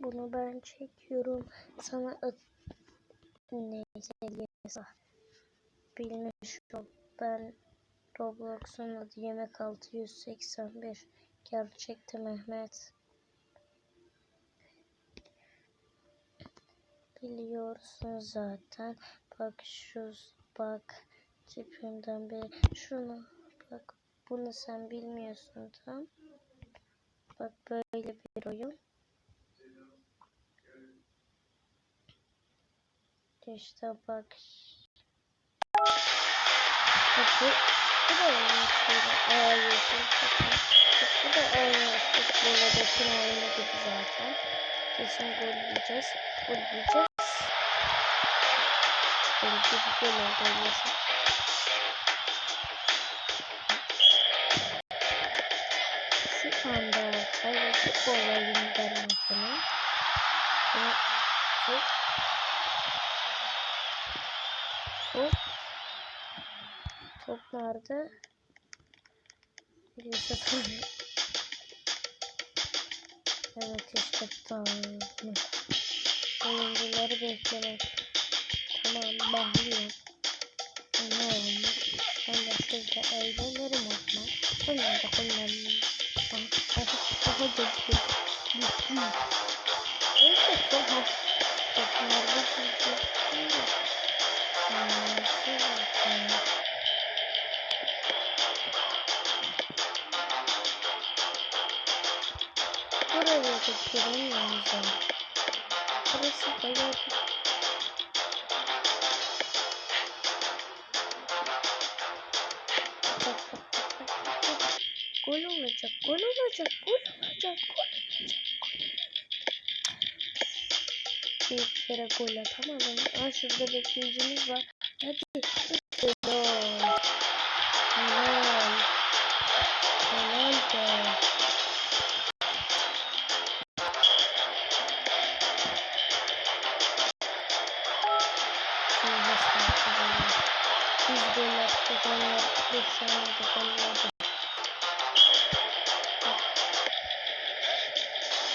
Bunu ben çekiyorum. Sana at... Neyse yasa. Bilmiş ol. Ben Roblox'un adı Yemek 681. Gerçekte Mehmet. Biliyorsun zaten. Bak şu bak tipimden beri. Şunu bak. Bunu sen bilmiyorsun tamam. Bak böyle bir oyun. İşte bak. Bak bu, bu da şey. Takım. Bak bu da aynı futboldaki oyunu gibi zaten. Kesin gol yiyeceğiz. Gol yiyeceğiz. Gol gibi gol oldu yeşil. Şu anda futbol oyunu vermem sana. Bunu çok Nerede? Birisi. Evet işte tamam. Oyuncuları beklemek. Tamam bağlıyorum. Ne olmuş? Ben de şurada eğlenirim o zaman. Bunlar da kullanmam. Aha, aha geçti. Bitti. Evet çok hafif. Toplarda çünkü. Buraya da giremiyoruz. Burası bayağı bak, bak. Gol olacak, gol olacak, gol olacak, gol olacak. Bir kere gol atamadım. Aa şurada bekleyicimiz var. Hadi. Helal. Helal. Helal be. Biz gol attık. Onlar 5 saniyede gol oldu.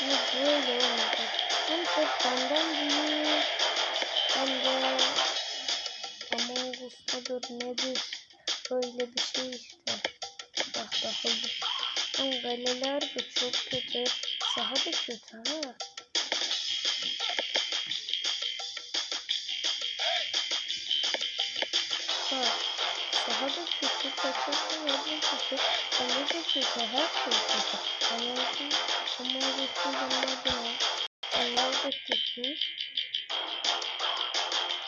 Bu böyle olmayacak. Hem top benden büyük. Hem de Among Us'tadır nedir? Böyle bir şey işte. Bak bakıldı. Ama galeler de çok kötü. Saha da kötü ha. Kötü. Kaçırsa yardım kötü. Kale de kötü. Her şey kötü. Among Us'un bunlar da var. Onlar da kötü.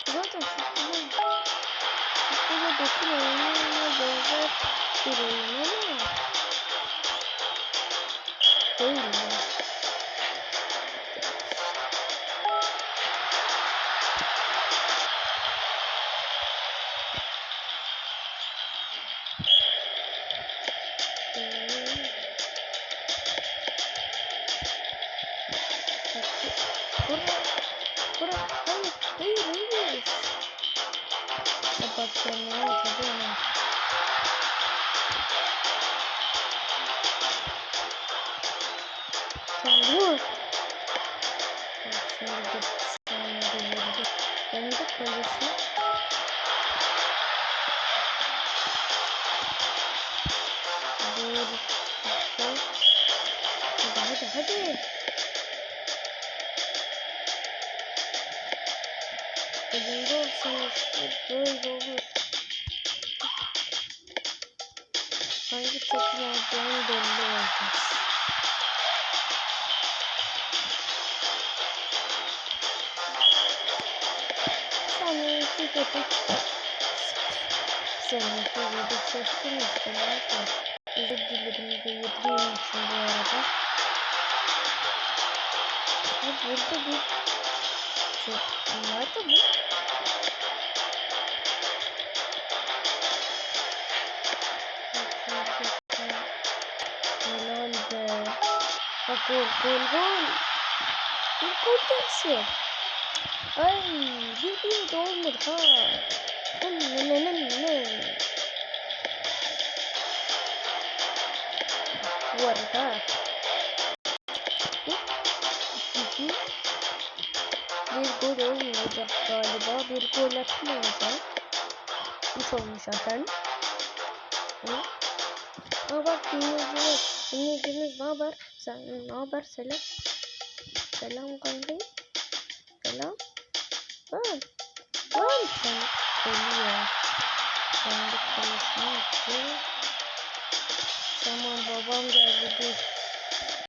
Zaten futbolun futbola dokun oyununa benzer bir oyun ama Ya bak sen ne yapıyorsun? Tamam. Bak şimdi bir saniyede vurdu. Kendi kalesi. Dur. Hadi. Hadi hadi olsun işte böyle olur. Hangi takım olacağını belli olacak. Sana iki köpek Senin şöyle bir çektim işte yapayım. Özür dilerim delirdiğim için bu arada. Ha burada bir çok nerede bu? Helal be. Bak gol gol gol. Bir gol gelsin. Ay bir bir de olmadı ha. Ne ne ne ne. Bu arada. Olacak galiba. Bir gol atmayacak. 3 olmuş. Hı? Aa bak dinleyicimiz. Dinleyicimiz ne haber? Sen ne haber? Selam. Selam kanka. Selam. Lan. Lan sen ölüyor. Kendi kalesine attı. Tamam babam geldi dur.